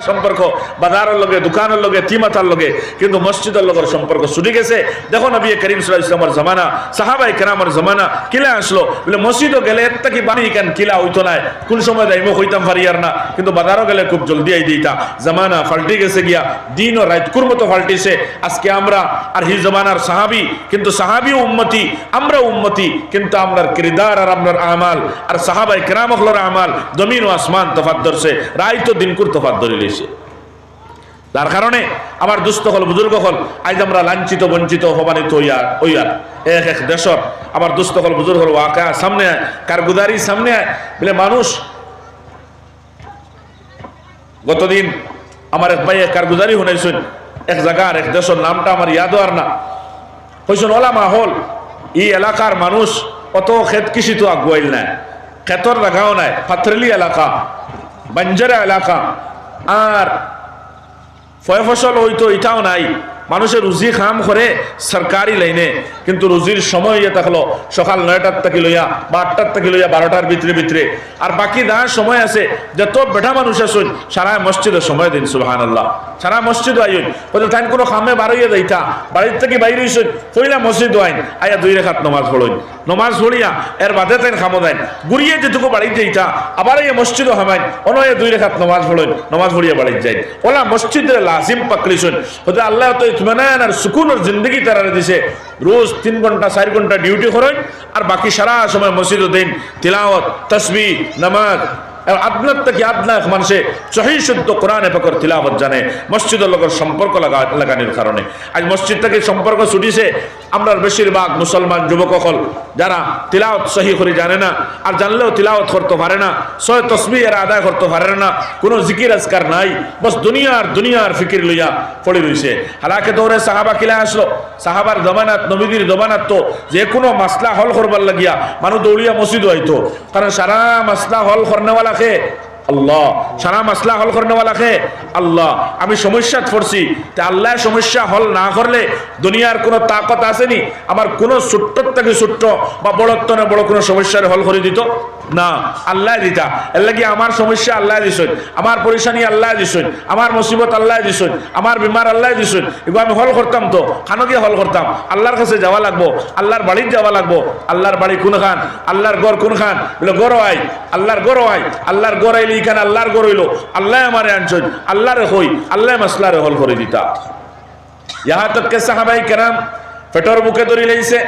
সম্পর্ক, বাজারের লগে, দোকানের লগে, তিমাতার লগে, কিন্তু মসজিদের লগের সম্পর্ক ছুটি গেছে। দেখো নবী করিম সাল্লাহ ইসলামের জমানা সাহাবাই কেরামের জমানা, কিলা আসলো? বলে, মসজিদও গেলে একটা কি বানি কেন? কিলা হইতো না কোন সময় দাইমো হইতাম ফারিয়ার না। কিন্তু বাজারও গেলে খুব জলদি আই দিতা। জমানা ফাল্টি গেছে গিয়া দিন ও রাত মতো ফাল্টিছে। আজকে আমরা আর হি জমানার সাহাবি, কিন্তু সাহাবিও উম্মতি, আমরা উম্মতি, কিন্তু আমরার কিরদার আর আমরার আমাল। আর সাহাবাই কেরাম হলোর আমাল, জমিন ও আসমান তফাত ধরছে। রায় তো দিনকুর তফাত ধরে লইছে তার কারণে আমার দুস্থ হল, বুজুর্গ হল, আজ আমরা লাঞ্ছিত, বঞ্চিত, অপমানিত হইয়া হইয়ার এক এক দেশর আমার দুস্থ হল, বুজুর্গ হল, ওয়াকা সামনে কারগুদারি সামনে বলে, মানুষ, গতদিন আমার এক ভাই কারগুজারি শুনাইছেন। এক জায়গার, এক দেশের নামটা আমার ইয়াদ আর না। হইছেন ওলামা হল এই এলাকার মানুষ অত ক্ষেত কৃষি তো আগুয়াইল নাই, ক্ষেতর জায়গাও নাই পাথরেলি এলাকা, বাঞ্জারা এলাকা আর ফয় ফসল হইতো এটাও নাই। মানুষের রুজি খাম করে সরকারি লাইনে, কিন্তু রুজির সময় ইয়ে থাকল সকাল নয়টার থেকে লইয়া বা আটটার থেকে লইয়া বারোটার ভিতরে ভিতরে। আর বাকি দাঁড় সময় আছে, যত বেটা মানুষ আসুন, সারা মসজিদের সময় দিন সুবাহান আল্লাহ সারা মসজিদ আইন। বলতে তাই কোনো খামে বাড়াইয়া যাইতা, বাড়ির থেকে বাইরে হইছেন কইলা মসজিদ আইন, আয়া দুই রেখাত নমাজ পড়ইন নমাজ পড়িয়া এর বাদে তাই খামো দেন। গুড়িয়ে যেটুকু বাড়িতে যাইতা, আবার এই মসজিদও হামাইন, অনয়ে দুই রেখাত নমাজ পড়ইন নমাজ পড়িয়া বাড়িতে যাই ওলা মসজিদের লাজিম পাকড়িছেন হতে আল্লাহ তো ইতমানান আর সুকুনের জিন্দগি তারা দিছে। রোজ তিন ঘণ্টা, চার ঘণ্টা ডিউটি করেন, আর বাকি সারা সময় মসজিদ দিন। তিলাওয়াত তসবি নামাজ। আপনার থেকে আপনার মানুষে সহি শুদ্ধ কোরআনে পাকর তিলাবত জানে, মসজিদের লোকের সম্পর্ক লাগা লাগানোর কারণে। আজ মসজিদ থেকে সম্পর্ক ছুটিছে আমরা বেশিরভাগ মুসলমান যুবক হল যারা তিলাওত সহি করে জানে না, আর জানলেও তিলাওত করতে পারে না সয় তসবি এরা আদায় করতে পারে না, কোনো জিকির আজকার নাই, বস দুনিয়ার দুনিয়ার ফিকির লইয়া পড়ে রইছে। হালাকে দৌড়ে সাহাবা কিলা আসলো, সাহাবার দমানাত নবীদের দমানাত তো যে কোনো মাসলা হল করবার লাগিয়া মানুষ দৌড়িয়া মসজিদ হইতো কারণ সারা মাসলা হল করনেওয়ালা খে আল্লাহ। সারা মাসলা হল করনেওয়ালা খে। আল্লাহ, আমি সমস্যা পড়ছি। তে আল্লাহ সমস্যা হল না করলে দুনিয়ার কোনো তাকত আসেনি? আমার কোনো ছোট্ট থেকে ছোট্ট বা বড়ত্ব না বড় কোনো সমস্যার হল করে দিত? না আল্লাহ দিতা। এর লাগি আমার সমস্যা আল্লাহ দিছুন আমার পরিশানি আল্লাহ দিছুন আমার মুসিবত আল্লাহ দিছুন আমার বিমার আল্লাহ দিছুন এগুলো আমি হল করতাম তো। খানো গিয়ে হল করতাম। আল্লাহর কাছে যাওয়া লাগবো। আল্লাহর বাড়ির যাওয়া লাগবো। আল্লাহর বাড়ি কোন খান? আল্লাহর গড় কোন খান? বলে গড় আই আল্লাহর গড় আই আল্লাহর গড় আইলে এখানে আল্লাহর গড় হইল। আল্লাহ আমারে আনছুন আল্লাহরে হই, আল্লাহ মাসলারে হল করে দিতা। ইহা তক সাহাবাই কেরাম পেটর বুকে ধরি লাইছে,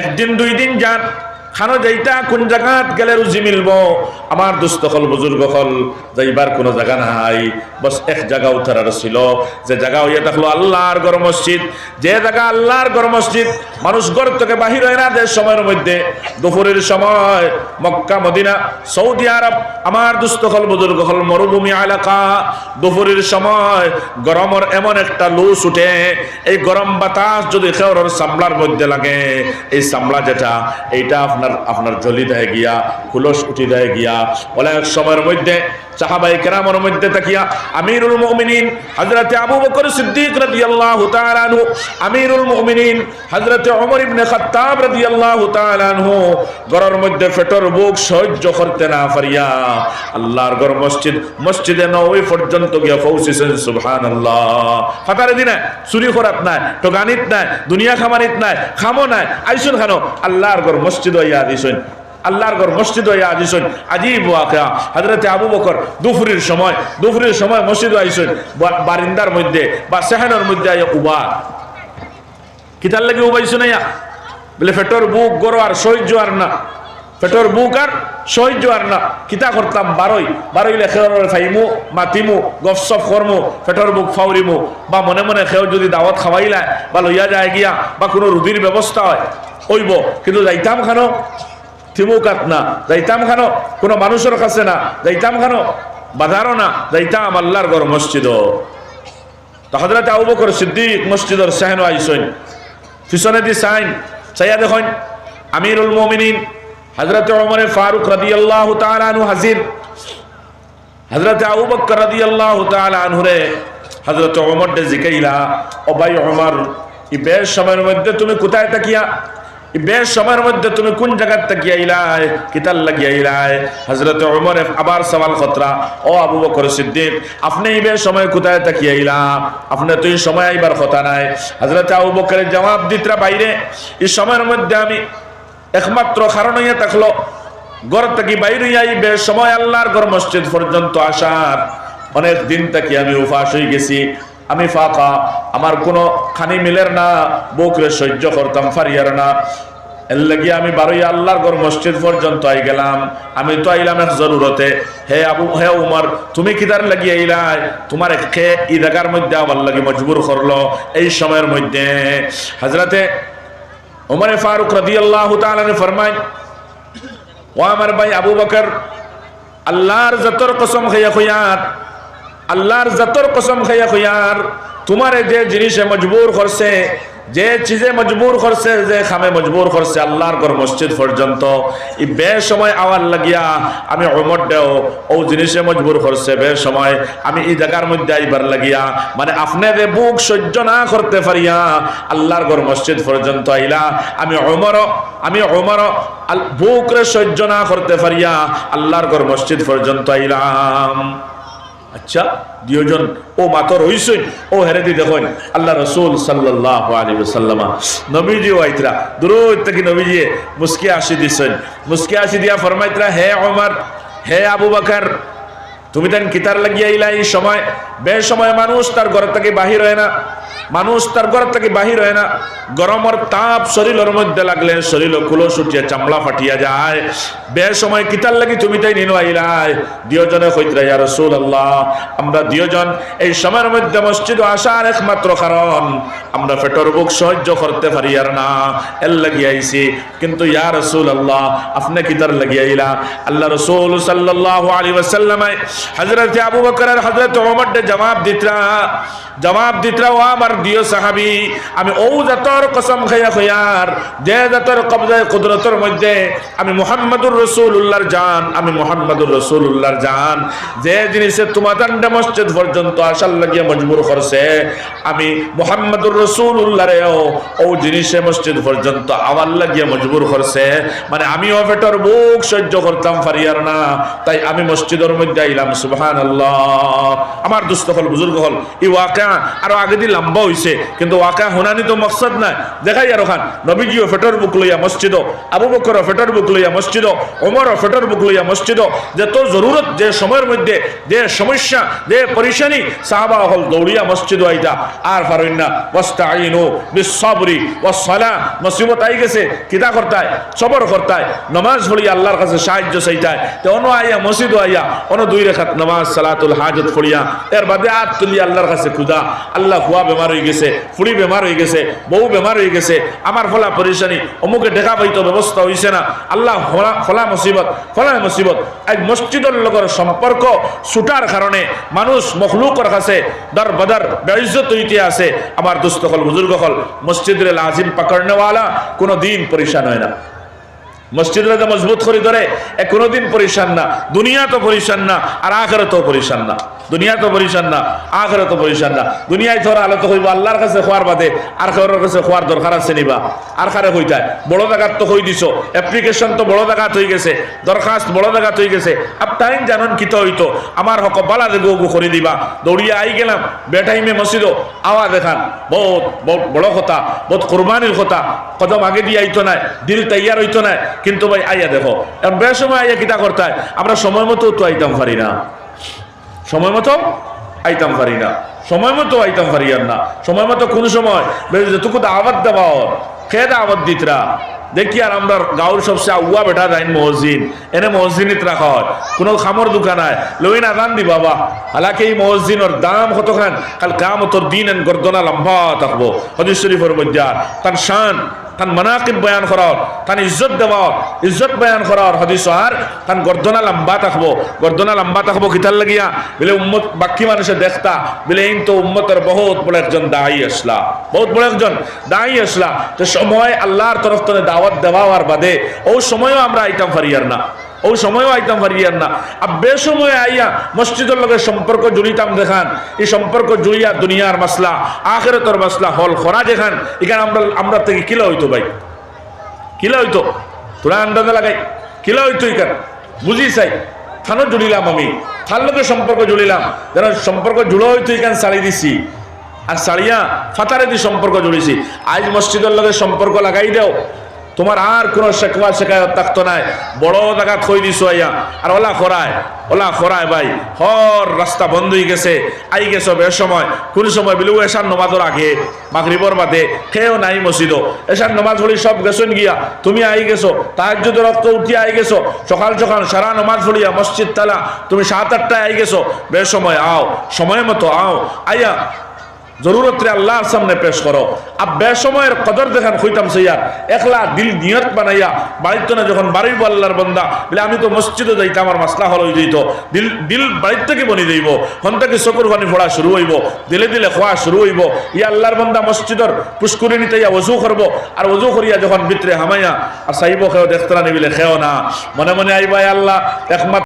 একদিন দুই দিন যান, খানো যাইতা কোন জায়গাত গেলে রুজি মিলব। আমার দুস্থ হল, বুজুর্গ হল, যাইবার কোনো জায়গা নাই। বস এক জায়গা উঠার ছিল, যে জায়গা হইয়া থাকল আল্লাহর গর মসজিদ, যে জায়গা আল্লাহর গর মসজিদ মানুষ গর থেকে বাহির হয় না দেশ সময়ের মধ্যে, দুপুরের সময়, মক্কা, মদিনা, সৌদি আরব, আমার দুস্থ হল, বুজুর্গ হল, মরুভূমি এলাকা। দুপুরের সময় গরমের এমন একটা লুস উঠে, এই গরম বাতাস যদি খেওরের সামলার মধ্যে লাগে, এই সামলা যেটা, এইটা আপনার আপনার জলি দেয় গিয়া কুলস উঠি দেয় গিয়া অনেক সময়ের মধ্যে সাহাবাই কেরামের মধ্যে তাকিয়া আমিরুল মুমিনিন হযরত আবু বকর সিদ্দিক রাদিয়াল্লাহু তাআলা আনহু, আমিরুল মুমিনিন হযরত ওমর ইবনে খাত্তাব রাদিয়াল্লাহু তাআলা আনহু ঘরের মধ্যে ফেটর বুক সহ্য করতে না পারিয়া আল্লাহর ঘর মসজিদ, মসজিদে নবী পর্যন্ত গিয়া পৌঁছেছেন, সুবহানাল্লাহ। ফাতারে দিনা চুরি করাত নাই টোগানিত নাই, দুনিয়া খামানিত নাই, খামো নাই, আইসুন খানো, আল্লাহর ঘর মসজিদ হইয়া দিছেন আল্লাহর ঘর মসজিদ হইয়া আজিছেন আজিব ওয়াকা হযরতে আবু বকর দুপুরের সময় দুপুরের সময় মসজিদ আইছেন বারিন্দার মধ্যে বা সেহানের মধ্যে আইয়া উবা। কিতার লাগে উবাইছো না বলে, ফেটর বুক গরো আর সহ্য আর না। পেটর বুক আর সহ্য আর না। কিতা করতাম? বারোই। বারোই লেখের ফাইমু, মাতিমু, গফসফ করমু পেটর বুক ফাউরিমু। বা মনে মনে খেও যদি দাওয়াত খাওয়াইলায় বা লইয়া যায় গিয়া, বা কোনো রুদির ব্যবস্থা হয় ওইব কিন্তু যাইতাম খানো থিমুকাত না, যাইতাম খানো, কোনো মানুষের কাছে না, যাইতাম খানো, বাজারও না, যাইতাম আল্লাহর গর মসজিদ তো হজরত বকর সিদ্দিক মসজিদর সাহেন আইসইন, পিছনে দি সাইন চাইয়া দেখুন আমিরুল মুমিনিন হজরত ওমরে ফারুক রাদিয়াল্লাহু তাআলা আনহু হাজির। হজরত আবু বকর রাদিয়াল্লাহু তাআলা আনহু রে হজরত ওমর দে জিকাইলা ও ভাই ওমর, এই বেশ সময়ের মধ্যে তুমি কোথায় তাকিয়া বেশ সময়ের মধ্যে তুমি কোন জায়গার থেকে আইলাই কিতাল লাগি আইলাই? হজরত ওমর আবার সওয়াল খতরা। ও আবু বকর সিদ্দিক, আপনি এই বেশ সময় কোথায় তাকিয়ে আইলা? আপনি তো এই সময় আইবার কথা নাই। হজরত আবু বকরের জবাব দিতরা বাইরে। এই সময়ের মধ্যে আমি একমাত্র কারণ হইয়া থাকল, ঘর থেকে বাইরে আই বেশ সময় আল্লাহর ঘর মসজিদ পর্যন্ত আসার। অনেক দিন থেকে আমি উপাস হয়ে গেছি। আমি ফাঁকা, আমার কোনো খানি মিলের না বউকরে সহ্য করতাম, ফারিয়ার না। এর লাগি আমি বারোই আল্লাহর ঘর মসজিদ পর্যন্ত আই গেলাম। আমি তো আইলাম এক জরুরতে। হে আবু, হে উমর, তুমি কিদার লাগি আইলাই? তোমার একে ই জায়গার মধ্যে আবার লাগি মজবুর করল। এই সময়ের মধ্যে হাজরাতে উমরে ফারুক রাদিয়াল্লাহু তাআলা ফরমায়, ও আমার ভাই আবু বকর, আল্লাহর যতর কসম খাইয়া খুয়ার আল্লাহর যতর কসম খাইয়া খুয়ার তোমারে যে জিনিসে মজবুর করছে, যে চিজে মজবুর করছে, যে খামে মজবুর করছে, আল্লাহর ঘর মসজিদ পর্যন্ত। এই বে সময় আওয়ার লাগিয়া আমি ওমর দেও, ও জিনিসে মজবুর করছে বে সময়, আমি এই জায়গার মধ্যে আইবার লাগিয়া মানে আপনাদের বুক সহ্য না করতে পারিয়া আল্লাহর ঘর মসজিদ পর্যন্ত আইলা। আমি ওমর আমি ওমর বুকরে সহ্য না করতে পারিয়া আল্লাহর ঘর মসজিদ পর্যন্ত আইলাম। আচ্ছা দুজন ও মাতর হইসইন ও হেরেদি দেখেন, আল্লাহ রসুল সাল্লাহ আলী সাল্লামা নবীজি ওয়াইতরা দূর থেকে নবীজি মুসকি আসি দিছেন। মুসকি আসি দিয়া ফরমাইতরা, হে ওমর, হে আবু বকর, তুমি তেন কিতার লাগিয়া ইলাই সময়, বে সময় মানুষ তার ঘর থেকে বাহির হয় না। মানুষ তার ঘর থেকে বাহির হয় না। গরমের তাপ শরীরের মধ্যে লাগলে শরীর কুলো সুটিয়া চামড়া ফাটিয়া যায়। বে সময় কিতার লাগি তুমি তাই নিনো আইলাই কইতরা, ইয়া রাসূলুল্লাহ, আমরা দিয়জন, এই সময়ের মধ্যে মসজিদ আসার একমাত্র কারণ, আমরা পেটর বুক সহ্য করতে পারি আর না। এর লাগি আইছি। কিন্তু ইয়া রাসূলুল্লাহ, আপনি কিতার লাগি আইলা? আল্লাহ রাসূল সাল্লাল্লাহু আলাইহি ওয়াসাল্লাম হযরত আবু বকর ওমর জবাব দিতরা জবাব দিতরা, ও আমার দিও সাহাবী, আমি ও জাতর কসম খাইয়া খাইয়ার যে জাতর কবজায় কুদরতের মধ্যে, আমি মুহাম্মাদুর রাসূলুল্লাহর জান, আমি মুহাম্মাদুর জান। যে জিনিসে মসজিদ পর্যন্ত আসার মজবুর করছে আমি মুহাম্মাদুর ও জিনিসে মসজিদ পর্যন্ত আওয়ার লাগিয়া মজবুর করছে মানে আমিও পেটর বুক সহ্য করতাম পারিয়ার না, তাই আমি মসজিদের মধ্যে আইলাম সুবহানাল্লাহ। আমার দুস্থ হল বুজুর্গ হল এই ওয়াকা আরও আগে দিয়ে লম্বা হইছে। কিন্তু ওয়াকা হোনানি তো মকসদ নাই। দেখাই আর ওখান, নবীজিও ফেটর বুক লইয়া মসজিদ আবু বকর ফেটর বুক লইয়া মসজিদ ওমর ফেটর বুক লইয়া মসজিদ যে তো জরুরত, যে সময়ের মধ্যে, যে সমস্যা, যে পরিশানি সাহাবা হল দৌড়িয়া মসজিদ আইতা। আর পারইন না ওয়াস্তাইনু বিসসাবরি, ওয়াসসালা মুসিবত আই গেছে, কিতা করতায়, সবর করতায়, নামাজ পড়ি আল্লাহর কাছে সাহায্য চাইতায়। তো অন আইয়া মসজিদ আইয়া, অন দুই রেখাত নামাজ, সালাতুল হাজত পড়িয়া, এর বাদে আত তুলি আল্লাহর কাছে খুদা আল্লাহ হুয়া বেমার হয়ে গেছে ফুড়ি বেমার হয়ে গেছে, বউ বেমার হয়ে গেছে, আমার ফলা পরিশানি, অমুকে দেখা পাইতো ব্যবস্থা হইছে না। আল্লাহ ফলা- মুসিবত, ফলা মুসিবত। এক মসজিদের লগর সম্পর্ক ছুটার কারণে মানুষ মখলুকর কাছে দর বদর বেইজ্জত হইতে আছে আমার দুস্থ হল, বুজুর্গ হল, মসজিদের লাজিম পাকড়নেওয়ালা কোনো দিন পরিশান হয় না। মসজিদ রাজা মজবুত করে ধরে, এ কোনোদিন পরিশান না। দুনিয়া তো পরিশান না, আর আখেরে তো পরিশান না। দুনিয়া তো পরিশান না আখেরে তো পরিশান না। দুনিয়ায় ধর আলো তো হইব, আল্লাহর কাছে খোয়ার বাদে আর কারোর কাছে খোয়ার দরকার আছে নিবা আর কারে হইতায় বড় জায়গাত তো হই দিছ? অ্যাপ্লিকেশন তো বড় জায়গাত হয়ে গেছে, দরখাস্ত বড় জায়গাত হয়ে গেছে। আপ টাইম জানন কি তো হইতো? আমার হক বালা দেখো করে দিবা। দৌড়িয়া আই গেলাম, বেটাইমে মসজিদ আওয়া দেখান, বহুত বহুত বড় কথা, বহুত কোরবানির কথা। কদম আগে দিয়ে আইতো নাই, দিল তৈয়ার হইতো নাই। কিন্তু ভাই আইয়া দেখো বেশ সময় আইয়া কিতা করতে আমরা সময় মতো তো আইতাম পারি না। সময় মতো আইতাম পারি না। সময় মতো আইতাম পারি আর না। সময় মতো কোন সময়? বেশ যেটুকু দাওয়াত দেওয়া খেয়ে দাওয়াত দিতরা? দেখি আর আমরা গাঁর সবচেয়ে আগুয়া বেটা যাইন মহজিন এনে মহজিনিত রাখা হয়। কোনো খামর দোকান হয় লই না দান দি বাবা। হালাকি এই মহজিনের দাম কতখান কাল কামতর দিন এন গর্দনা লম্বা থাকব। হদিস শরীফের মধ্যে তার শান তান মানাকিব বয়ান করার, তান ইজ্জত দেওয়ার, ইজ্জত বয়ান করার হদিস আর, তান গর্দনা লম্বা থাকব। গর্দনা লম্বা থাকব কিতার লাগিয়া? বলে উম্মত, বাকি মানুষে দেখতা, বলে এই তো উম্মতের বহুত বড় একজন দায়ী আসলা। বহুত বড় একজন দায়ী আসলা। তো সময় আল্লাহর তরফ থেকে দাওয়াত দেওয়া আর বাদে, ও সময়ও আমরা আইতাম ফারিয়ার না। ও সময়ও আইতাম পারিয়ার না। আর বেসময় আইয়া মসজিদের লগে সম্পর্ক জুড়িতাম দেখান। এই সম্পর্ক জড়িয়া দুনিয়ার মাসলা, আখেরতর মাসলা, হল খরা দেখান। এখানে আমরা আমরা থেকে কিলা হইতো ভাই? কিলা হইতো? তোরা আন্দাজে লাগাই। কিলা হইতো এখান? বুঝি চাই। থানো জুড়িলাম আমি। থার লোকে সম্পর্ক জুড়িলাম। যেন সম্পর্ক জুড়ো হইতো ইকান ছাড়ি দিছি। আর সারিয়া ফাতারে দি সম্পর্ক জুড়িছি। আজ মসজিদের লগে সম্পর্ক লাগাই দেও। তোমার আর কোনো শেখবা শেখায়ত থাকতো নাই। বড় জায়গা থই দিছো আইয়া আর ওলা খরায় ওলা খরায় ভাই। হর রাস্তা বন্ধ হয়ে গেছে। আই গেছো বে সময়। কোন সময় বিলু এসার নমাজর আগে মাগরিবর বাদে। খেয়েও নাই মসজিদ এসার নমাজ হলি সব গেছেন গিয়া। তুমি আই গেছো। তাহাজ্জুদের রক্ত উঠিয়া আই গেছো। সকাল সকাল সারা নমাজ হলিয়া মসজিদ তালা। তুমি সাত আটটায় আই গেছো। বে সময়, আও। সময় মতো, আও। আইয়া জরুরত রে আল্লাহর সামনে পেশ করো। আর বেসময়ের কদর দেখান হইতাম সইয়ার একলা দিল নিয়ত বানাইয়া বাড়িতে না যখন বাড়ির আল্লাহর বন্দা, বলে আমি তো মসজিদে যাইতে আমার মাসলা হল যেত দিল দিল বাড়ির থেকে বনি যাইব? হন থেকে চকুর পানি ফোড়া শুরু হইব? দিলে দিলে খোয়া শুরু হইব? ই আল্লাহর বন্দা মসজিদর পুষ্করিণীতে ইয়া অজু করব? আর অজু করিয়া যখন ভিতরে হামাইয়া, আর সাইব খেও, দেখতে না নিবিলে খেও না। মনে মনে আইবাই আল্লাহ, একমাত্র